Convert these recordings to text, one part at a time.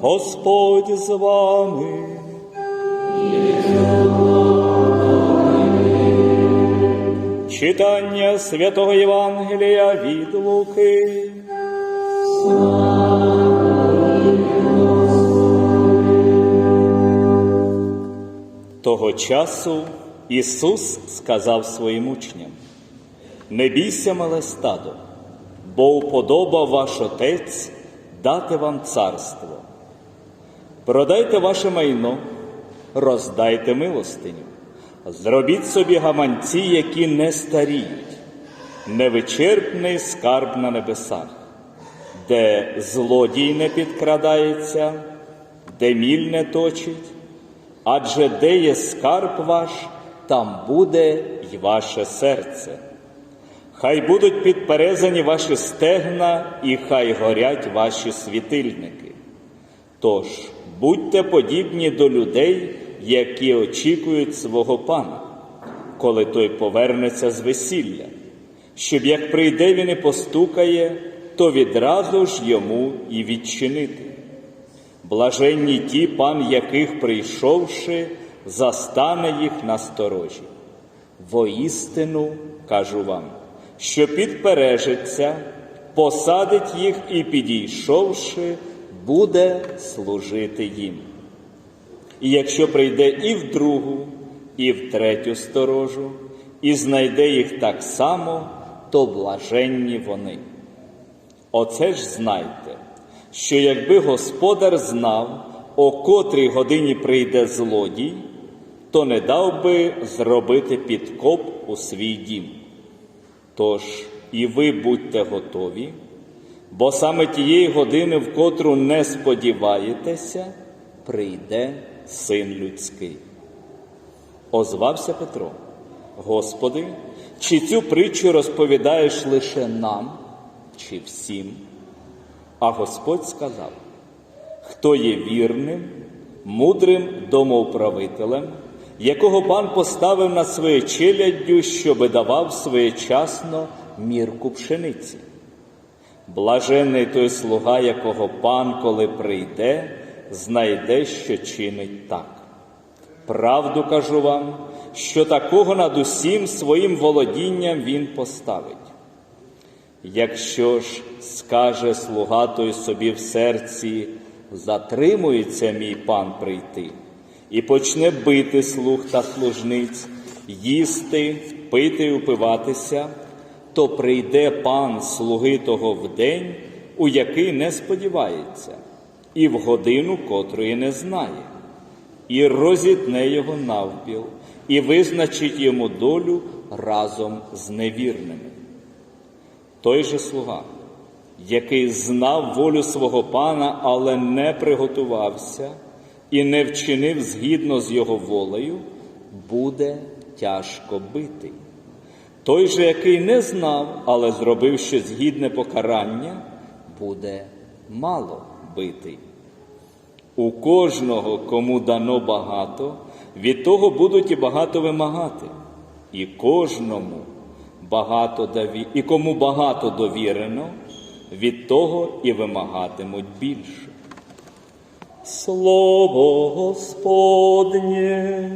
Господь з вами. Читання святого Євангелія від Луки. Того часу Ісус сказав своїм учням: Не бійся, мале стадо, бо уподобав ваш Отець дати вам царство. Продайте ваше майно, роздайте милостиню, зробіть собі гаманці, які не старіють, невичерпний скарб на небесах, де злодій не підкрадається, де міль не точить, адже де є скарб ваш, там буде й ваше серце. Хай будуть підперезані ваші стегна, і хай горять ваші світильники. Тож будьте подібні до людей, які очікують свого пана, коли той повернеться з весілля, щоб як прийде він і постукає, то відразу ж йому і відчинити. Блаженні ті, пан яких, прийшовши, застане їх на сторожі. Воістину кажу вам, що підпережеться, посадить їх і, підійшовши, буде служити їм. І якщо прийде і в другу, і в третю сторожу, і знайде їх так само, то блаженні вони. Оце ж знайте, що якби господар знав, о котрій годині прийде злодій, то не дав би зробити підкоп у свій дім. Тож і ви будьте готові, бо саме тієї години, в котру не сподіваєтеся, прийде син людський. Озвався Петро, Господи, чи цю притчу розповідаєш лише нам, чи всім? А Господь сказав: хто є вірним, мудрим домоуправителем, якого пан поставив над своєю челяддю, щоби давав своєчасно мірку пшениці. Блаженний той слуга, якого пан, коли прийде, знайде, що чинить так. Правду кажу вам, що такого над усім своїм володінням він поставить. Якщо ж скаже слуга той собі в серці, затримується мій пан прийти, і почне бити слуг та служниць, їсти, пити упиватися, то прийде пан слуги того в день, у який не сподівається, і в годину котрої не знає, і розітне його навпіл, і визначить йому долю разом з невірними. Той же слуга, який знав волю свого пана, але не приготувався і не вчинив згідно з його волею, буде тяжко битий. Той же, який не знав, але зробив щось гідне покарання, буде мало битий. У кожного, кому дано багато, від того будуть і багато вимагати, і кожному багато дові... і кому багато довірено, від того і вимагатимуть більше. Слово Господнє.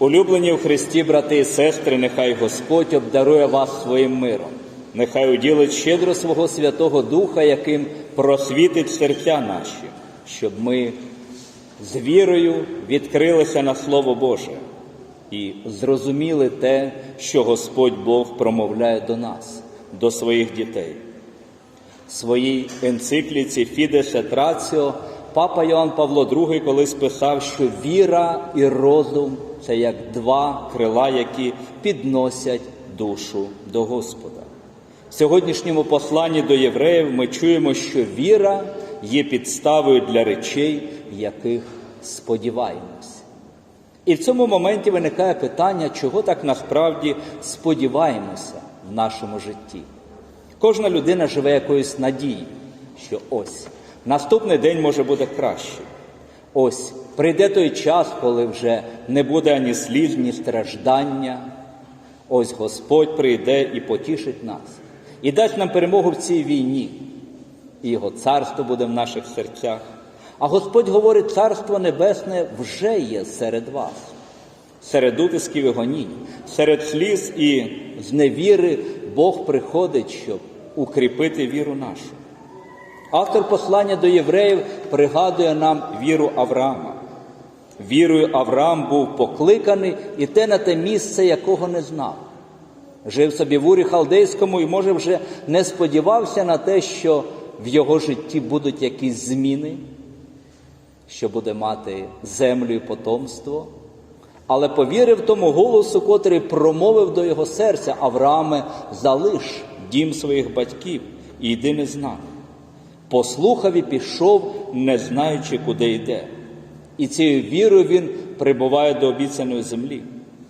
Улюблені в Христі, брати і сестри, нехай Господь обдарує вас своїм миром, нехай уділить щедро свого Святого Духа, яким просвітить серця наші, щоб ми з вірою відкрилися на Слово Боже і зрозуміли те, що Господь Бог промовляє до нас, до своїх дітей. В своїй енцикліці Фідес Ratio папа Йоанн Павло II колись писав, що віра і розум це як два крила, які підносять душу до Господа. В сьогоднішньому посланні до євреїв ми чуємо, що віра є підставою для речей, яких сподіваємось. І в цьому моменті виникає питання, чого так насправді сподіваємося в нашому житті. Кожна людина живе якоюсь надією, що ось наступний день може бути краще. Ось Прийде той час, коли вже не буде ані сліз, ні страждання. Ось Господь прийде і потішить нас, і дасть нам перемогу в цій війні, і Його царство буде в наших серцях. А Господь говорить, царство небесне вже є серед вас, серед утисків і гонінь, серед сліз і зневіри Бог приходить, щоб укріпити віру нашу. Автор послання до євреїв пригадує нам віру Авраама. Вірою Авраам був покликаний і те на те місце, якого не знав. Жив собі в Урі Халдейському і, може, вже не сподівався на те, що в його житті будуть якісь зміни, що буде мати землю і потомство, але повірив тому голосу, котрий промовив до його серця Аврааме, залиш дім своїх батьків і йди не знав. Послухав і пішов, не знаючи, куди йде. І цією вірою він прибуває до обіцяної землі.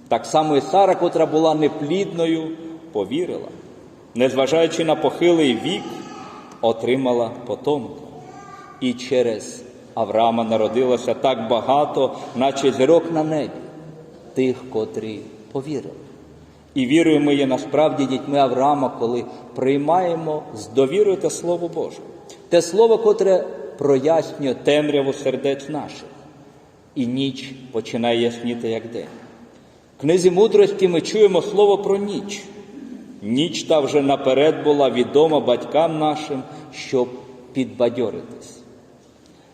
Так само і Сара, котра була неплідною, повірила, незважаючи на похилий вік, отримала потомка. І через Авраама народилося так багато, наче зірок на небі, тих, котрі повірили. І вірою ми є насправді дітьми Авраама, коли приймаємо з довірою те Слово Боже, те Слово, котре прояснює темряву сердець наших, і ніч починає ясніти, як день. В книзі мудрості ми чуємо слово про ніч. Ніч та вже наперед була відома батькам нашим, щоб підбадьоритись,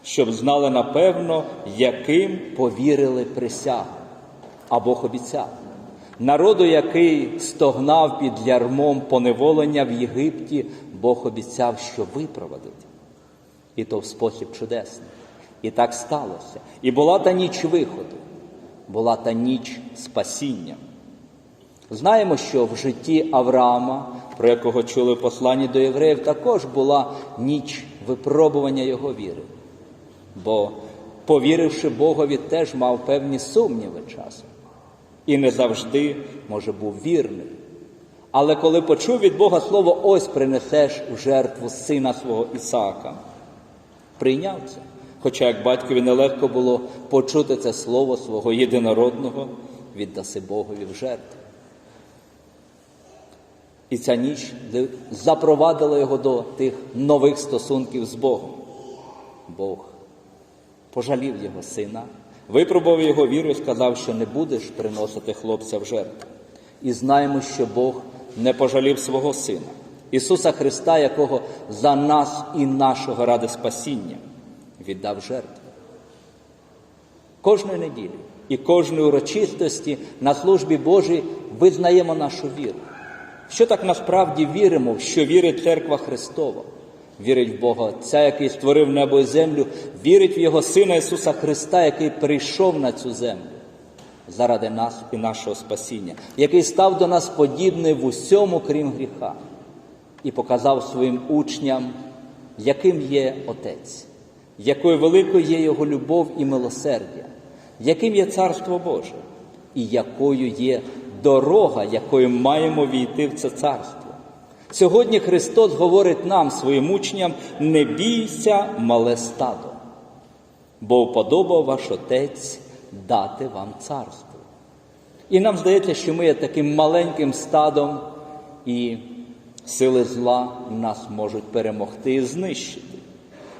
щоб знали напевно, яким повірили присягу, а Бог обіцяв. Народу, який стогнав під ярмом поневолення в Єгипті, Бог обіцяв, що випроводить. І то в спосіб чудесний. І так сталося. І була та ніч виходу, була та ніч спасіння. Знаємо, що в житті Авраама, про якого чули в посланні до євреїв, також була ніч випробування його віри. Бо, повіривши Богові, теж мав певні сумніви часом. І не завжди, може, був вірним. Але коли почув від Бога слово, ось принесеш у жертву сина свого Ісаака, прийняв це. Хоча як батькові нелегко було почути це слово свого єдинородного, віддаси Богові в жертву. І ця ніч запровадила його до тих нових стосунків з Богом. Бог пожалів його сина, випробував його віру і сказав, що не будеш приносити хлопця в жертву. І знаємо, що Бог не пожалів свого Сина, Ісуса Христа, якого за нас і нашого ради спасіння віддав жертву. Кожної неділі і кожної урочистості на службі Божій визнаємо нашу віру. Що так насправді віримо, що вірить Церква Христова? Вірить в Бога Отця, який створив небо і землю, вірить в Його Сина Ісуса Христа, який прийшов на цю землю заради нас і нашого спасіння, який став до нас подібний в усьому, крім гріха, і показав своїм учням, яким є Отець, якою великою є Його любов і милосердя, яким є Царство Боже, і якою є дорога, якою маємо війти в це царство. Сьогодні Христос говорить нам, своїм учням, не бійся, мале стадо, бо вподобав ваш Отець дати вам царство. І нам здається, що ми є таким маленьким стадом, і сили зла нас можуть перемогти і знищити.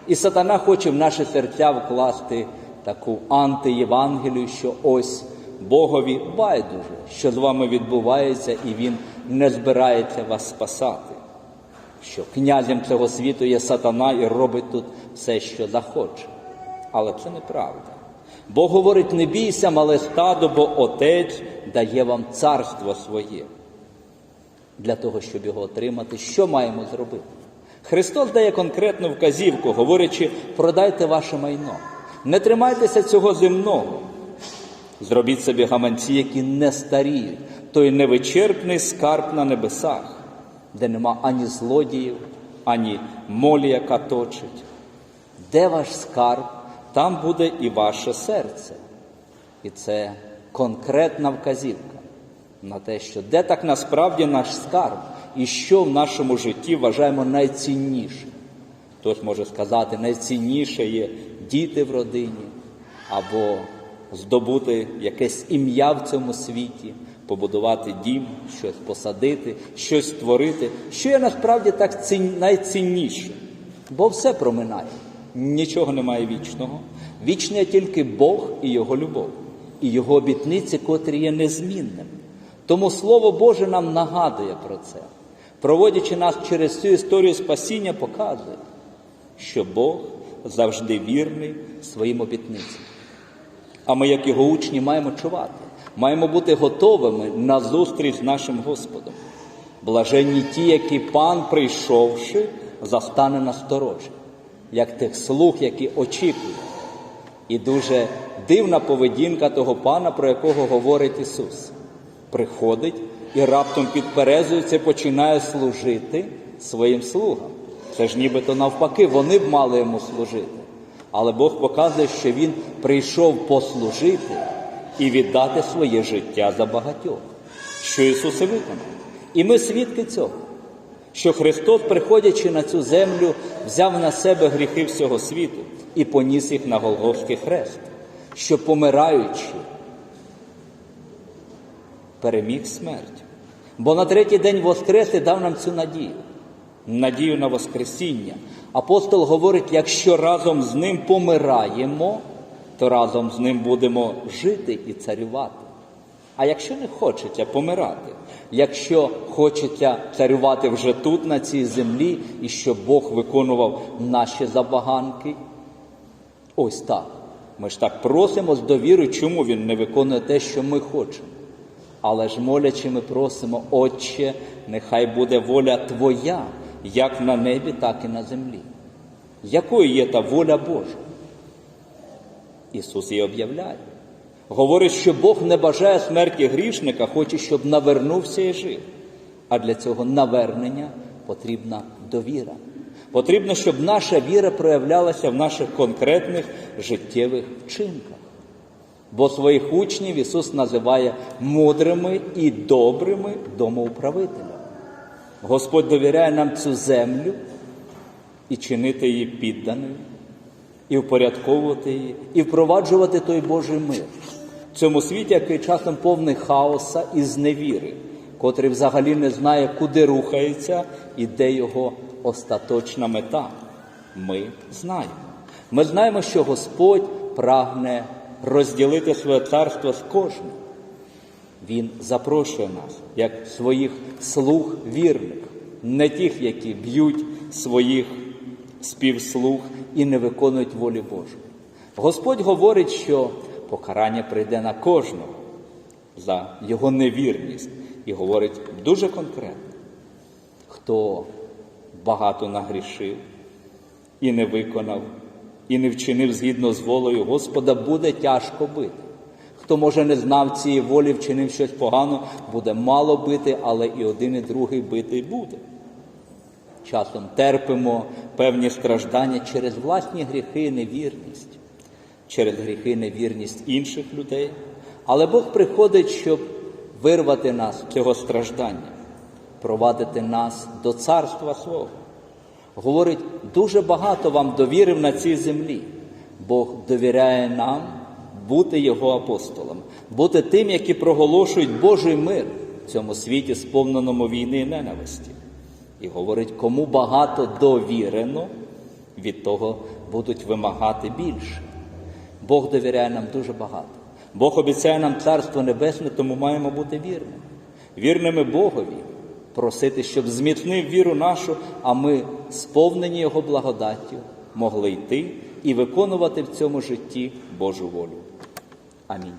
І сатана хоче в наші серця вкласти таку антиєвангелію, що ось Богові байдуже, що з вами відбувається, і Він не збирається вас спасати. Що князем цього світу є сатана і робить тут все, що захоче. Але це неправда. Бог говорить: не бійся, мале стадо, бо Отець дає вам царство своє. Для того, щоб його отримати, що маємо зробити? Христос дає конкретну вказівку, говорячи, продайте ваше майно. Не тримайтеся цього земного. Зробіть собі гаманці, які не старіють, той невичерпний скарб на небесах, де нема ані злодіїв, ані молі, яка точить. Де ваш скарб, там буде і ваше серце. І це конкретна вказівка на те, що де так насправді наш скарб і що в нашому житті вважаємо найцінніше. Хтось може сказати, найцінніше є діти в родині, або здобути якесь ім'я в цьому світі, побудувати дім, щось посадити, щось створити, що є насправді так цін- найцінніше. Бо все проминає, нічого немає вічного. Вічне тільки Бог і Його любов, і Його обітниці, котрі є незмінними. Тому Слово Боже нам нагадує про це, проводячи нас через цю історію спасіння, показує, що Бог завжди вірний своїм обітницям. А ми, як його учні, маємо чувати, маємо бути готовими на зустріч з нашим Господом. Блаженні ті, які пан, прийшовши, застане на сторожі, як тих слуг, які очікують. І дуже дивна поведінка того пана, про якого говорить Ісус. Приходить і раптом підперезується, починає служити своїм слугам. Це ж нібито навпаки, вони б мали йому служити. Але Бог показує, що Він прийшов послужити і віддати своє життя за багатьох, що Ісус і виконав. І ми свідки цього, що Христос, приходячи на цю землю, взяв на себе гріхи всього світу і поніс їх на Голгофський хрест, що помираючи, переміг смерть. Бо на третій день воскрес і дав нам цю надію, надію на Воскресіння. Апостол говорить, якщо разом з ним помираємо, то разом з ним будемо жити і царювати. А якщо не хочеться помирати, якщо хочеться царювати вже тут, на цій землі, і щоб Бог виконував наші забаганки, ось так. Ми ж так просимо з довіри, чому Він не виконує те, що ми хочемо. Але ж молячи, ми просимо, Отче, нехай буде воля Твоя, як на небі, так і на землі. Якою є та воля Божа? Ісус її об'являє. Говорить, що Бог не бажає смерті грішника, хоче, щоб навернувся і жив. А для цього навернення потрібна довіра. Потрібно, щоб наша віра проявлялася в наших конкретних життєвих вчинках. Бо своїх учнів Ісус називає мудрими і добрими домоуправителями. Господь довіряє нам цю землю і чинити її підданою, і впорядковувати її, і впроваджувати той Божий мир в цьому світі, який часом повний хаоса і зневіри, котрий взагалі не знає, куди рухається і де його остаточна мета. Ми знаємо. Ми знаємо, що Господь прагне розділити своє царство з кожним. Він запрошує нас, як своїх слуг вірних, не тих, які б'ють своїх співслуг і не виконують волі Божої. Господь говорить, що покарання прийде на кожного за його невірність, і говорить дуже конкретно, хто багато нагрішив і не виконав, і не вчинив згідно з волею Господа, буде тяжко бити. Хто, може, не знав цієї волі, вчинив щось погано, буде мало бити, але і один, і другий битий буде. Часом терпимо певні страждання через власні гріхи і невірність, через гріхи і невірність інших людей. Але Бог приходить, щоб вирвати нас з цього страждання, провадити нас до царства свого. Говорить, дуже багато вам довірив на цій землі. Бог довіряє нам бути Його апостолом, бути тим, які проголошують Божий мир в цьому світі, сповненому війни і ненависті. І говорить, кому багато довірено, від того будуть вимагати більше. Бог довіряє нам дуже багато. Бог обіцяє нам Царство Небесне, тому маємо бути вірними. Вірними Богові, просити, щоб зміцнив віру нашу, а ми, сповнені Його благодаттю, могли йти і виконувати в цьому житті Божу волю. Амінь.